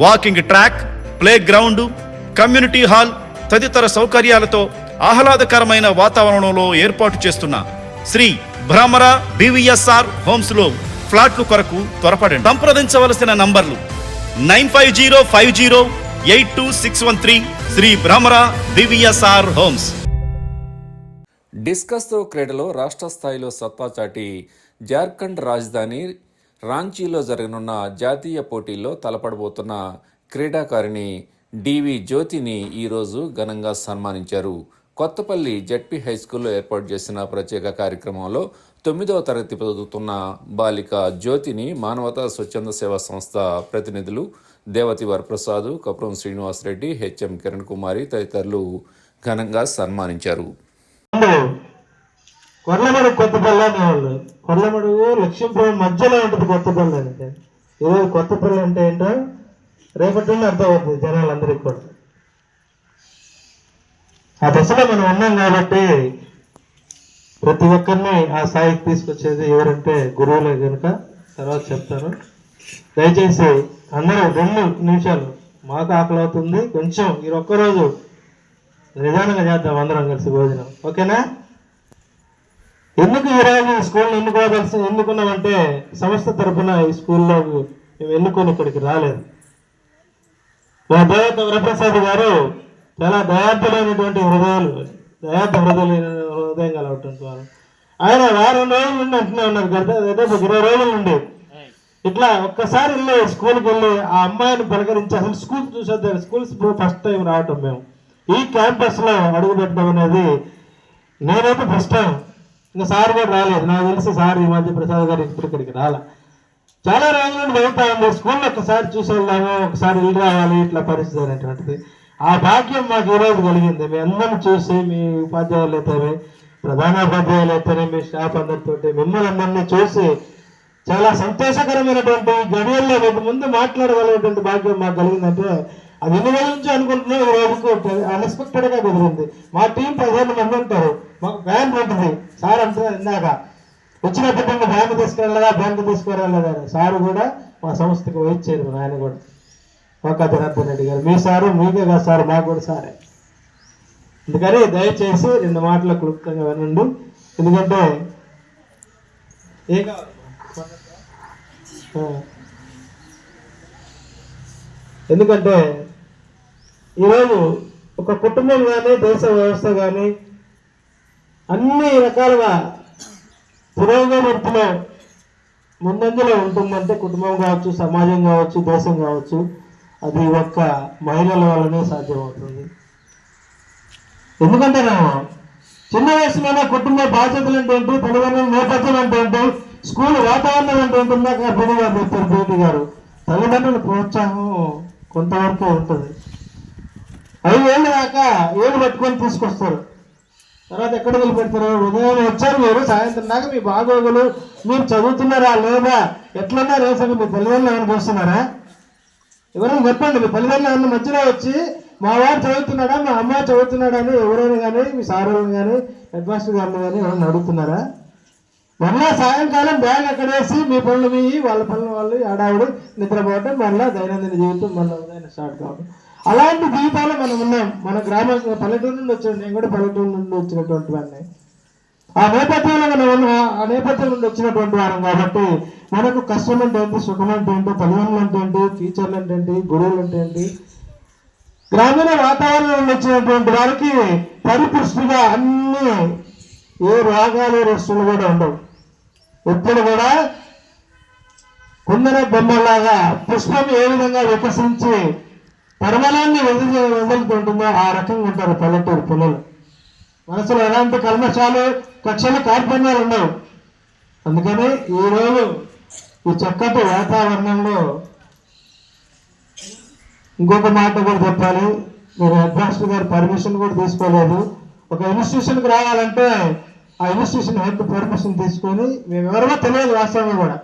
walking track playground community hall తదితర సౌకర్యాలతో ఆహ్లాదకరమైన వాతావరణంలో ఏర్పాటు చేస్తున్న శ్రీ భ్రమర బివిఎస్ఆర్ హోమ్స్లో ఫ్లాట్లు కొరకు త్వరపడండి. సంప్రదించవలసిన నంబర్లు nine five zero five zero eight two six one three Sri Bhramara BVSR homes. Discus క్రీడలో రాష్ట్ర స్థాయిలో సత్తా చాటి జార్ఖండ్ రాజధాని రాంచీలో జరగనున్న జాతీయ పోటీల్లో తలపడబోతున్న క్రీడాకారిణి డివి జ్యోతిని ఈరోజు ఘనంగా సన్మానించారు. కొత్తపల్లి జడ్పీ హై స్కూల్లో ఏర్పాటు చేసిన ప్రత్యేక కార్యక్రమంలో తొమ్మిదవ తరగతి చదువుతున్న బాలిక జ్యోతిని మానవతా స్వచ్ఛంద సేవా సంస్థ ప్రతినిధులు దేవతి వరప్రసాద్ కపురం శ్రీనివాసరెడ్డి హెచ్ఎం కిరణ్ కుమారి తదితరులు ఘనంగా సన్మానించారు. కొర్లమడుగు కొర్లమడు కొత్తపల్లి అనేవాళ్ళు కొర్లమడుగు లక్ష్మీపురం మధ్యలో ఉంటుంది కొత్తపల్లి అంటే. ఈరోజు కొత్తపల్లి అంటే ఏంటో రేపటి అర్థం అర్థమవుతుంది జనాలందరికీ కూడా. ఆ దశలో మనం ఉన్నాం కాబట్టి ప్రతి ఒక్కరిని ఆ స్థాయికి తీసుకొచ్చేది ఎవరంటే గురువులే కనుక తర్వాత చెప్తాను. దయచేసి అందరూ రెండు నిమిషాలు మాకు ఆకలి అవుతుంది. కొంచెం ఈ ఒక్కరోజు నిదానంగా చేద్దాం అందరం కలిసి భోజనం. ఓకేనా? ఎందుకు ఈరోజు ఈ స్కూల్ని ఎన్నుకోవాల్సి ఎన్నుకున్నామంటే సంస్థ తరపున ఈ స్కూల్లో మేము ఎన్నుకొని ఇక్కడికి రాలేదు. మా దయాత వరప్రసాద్ గారు చాలా దయార్థులైనటువంటి హృదయాలు దయార్థ హృదయాలు హృదయం కలవటువంటి వారు. ఆయన వారం రోజుల నుండి అంటూనే ఉన్నారు కదా దాదాపు ఇరవై రోజుల నుండి. ఇట్లా ఒక్కసారి వెళ్ళి స్కూల్కి వెళ్ళి ఆ అమ్మాయిని పలకరించి అసలు స్కూల్ చూసేద్దాం స్కూల్స్ ఫస్ట్ టైం రావటం మేము. ఈ క్యాంపస్లో అడుగు పెట్టడం అనేది నేనైతే ఫస్ట్ టైం ఇంకా సార్ కూడా రాలేదు. నాకు తెలిసి సార్ ఈ మధ్య ప్రసాద్ గారు ఇప్పుడు ఇక్కడికి రాలే. చాలా రోజుల నుండి వెళ్తా ఉంది. స్కూల్లో ఒకసారి చూసి వెళ్దాము ఒకసారి వెళ్ళి రావాలి ఇట్లా పరిస్థితి అనేటువంటిది. ఆ భాగ్యం మాకు ఈ రోజు కలిగింది. మీ అందరిని చూసి మీ ఉపాధ్యాయులు అయితేనే ప్రధానోపాధ్యాయులు అయితేనే మీ స్టాఫ్ అందరితో మిమ్మల్ని అందరినీ చూసి చాలా సంతోషకరమైనటువంటి గడియల్లో మీకు ముందు మాట్లాడగలిగేటువంటి భాగ్యం మాకు కలిగిందంటే అది ఎన్ని రోజుల నుంచి అనుకుంటున్నాం ఈ రోజుకు అన్ఎక్స్పెక్టెడ్గా కుదిరింది. మా టీం పదిహేను మంది ఉంటారు వ్యాన్ ఉంటుంది సార్ అంటున్నారు ఇందాక. వచ్చినప్పుడు నుండి బ్యాంకు తీసుకెళ్ళదా బ్యాంకు తీసుకురాలేదా సారు కూడా మా సంస్థకి వైస్ ఆయన కూడా. ఒక జనార్దన్ రెడ్డి గారు. మీ సారు మీకే కాదు సార్ మాకు కూడా సారే. అందుకని దయచేసి రెండు మాటలు క్లుప్తంగా వినండి. ఎందుకంటే ఏ ఎందుకంటే ఈరోజు ఒక కుటుంబం కానీ దేశ వ్యవస్థ కానీ అన్ని రకాలుగా పురోగమతిలో ముందంజలో ఉంటుందంటే కుటుంబం కావచ్చు సమాజం కావచ్చు దేశం కావచ్చు అది ఒక్క మహిళల వల్లనే సాధ్యమవుతుంది. ఎందుకంటే నేను చిన్న వయసులోనే కుటుంబ బాధ్యతలు అంటే ఏంటి? తల్లిదండ్రుల నేపథ్యం అంటే ఏంటి? స్కూల్ వాతావరణం అంటే ఉంటుందాక బీడి గారు చెప్పారు బీటి గారు. తల్లిదండ్రుల ప్రోత్సాహం కొంతవరకే ఉంటుంది. ఐదేళ్ళు దాకా ఏడు పట్టుకొని తీసుకొస్తారు? తర్వాత ఎక్కడ వదిలిపెడతారు? ఉదయం వచ్చారు మీరు సాయంత్రం దాకా మీ బాగోగులు మీరు చదువుతున్నారా లేదా? ఎట్లన్నా రేసంగా మీ తల్లిదండ్రులు ఏమైనా చూస్తున్నారా? ఎవరైనా చెప్పండి మీ తల్లిదండ్రులు ఏమన్నా మధ్యలో వచ్చి మా వారు చదువుతున్నాడా మా అమ్మ చదువుతున్నాడా అని ఎవరైనా కానీ మీ సారులను కానీ హెడ్ మాస్టర్ గారిని కానీ ఎవరైనా అడుగుతున్నారా? మళ్ళా సాయంకాలం బ్యాగ్ అక్కడ వేసి మీ పనులు మీ వాళ్ళ పనులు వాళ్ళు ఏడావుడు నిద్రపోవటం మళ్ళీ దైనందిన జీవితం మళ్ళీ ఉదయం స్టార్ట్ కావడం అలాంటి దీపాలు మనం ఉన్నాం. మన గ్రామ పల్లెటూరు నుండి వచ్చాడు. నేను కూడా పల్లెటూరు నుండి వచ్చినటువంటి వాడిని. ఆ నేపథ్యంలో మనం ఉన్న- ఆ నేపథ్యం నుండి వచ్చినటువంటి వారం కాబట్టి మనకు కష్టం అంటే ఏంటి? సుఖం అంటే ఏంటి? తల్లిదండ్రులు అంటే ఏంటి? టీచర్లు అంటే ఏంటి? గురువులు అంటే ఏంటి? గ్రామీణ వాతావరణం వచ్చినటువంటి వారికి పరిపుష్టిగా అన్ని ఏ రోగాలు రస్తులు కూడా ఉండవు. ఎప్పుడు కూడా కుందన బొమ్మలాగా పుష్పం ఏ విధంగా వికసించి పరమలాన్ని వదిలి వదులుతుంటుందో ఆ రకంగా ఉంటారు పల్లెటూరు పిల్లలు. మనసులో ఎలాంటి కల్మశాలు కక్షలు కార్పణ్యాలు ఉండవు. అందుకని ఈరోజు ఈ చక్కటి వాతావరణంలో ఇంకొక మాట కూడా చెప్పాలి. మీరు హెడ్మాస్టర్ గారు పర్మిషన్ కూడా తీసుకోలేదు. ఒక ఇన్స్టిట్యూషన్కి రావాలంటే ఆ ఇన్స్టిట్యూషన్ హెడ్ పర్మిషన్ తీసుకొని మేము ఎవరో తెలియదు వాస్తవంగా కూడా.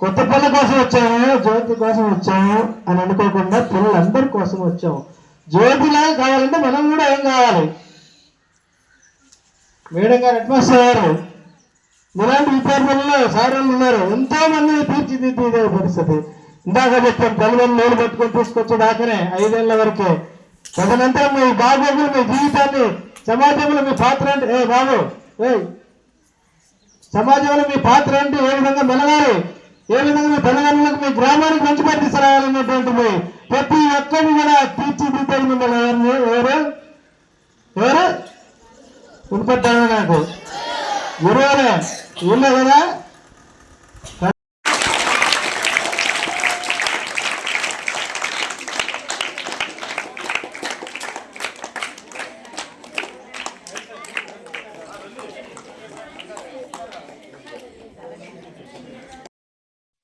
కొత్త పిల్ల కోసం వచ్చాము జ్యోతి కోసం వచ్చాము అని అనుకోకుండా పిల్లలందరి కోసం వచ్చాము. జ్యోతిలా కావాలంటే మనం కూడా ఏం కావాలి? మేడం గారు హెడ్ మాస్టర్ గారు ఇలాంటి విద్యార్థుల్లో ఉన్నారు. ఎంతో మంది తీర్చిదిద్దే పరిస్థితి. ఇందాక చెప్పాం తల్లిదండ్రులు నీళ్ళు పట్టుకొని తీసుకొచ్చే దాకానే ఐదేళ్ళ వరకే. తదనంతరం మీ బాగోగులు మీ జీవితాన్ని సమాజంలో మీ పాత్ర అంటే ఏ బాబు ఏ సమాజంలో మీ పాత్ర అంటే ఏ విధంగా మెలగాలి? ఏ విధంగా తెలంగాణకు మీ గ్రామానికి మంచి పని తీసుకురావాలన్నటువంటి ప్రతి ఒక్కరిని కూడా తీర్చిదిద్దే మిమ్మల్ని ఎవరు? ఎవరు? వినపడ్డాను నాకు గురువులే వీళ్ళే కదా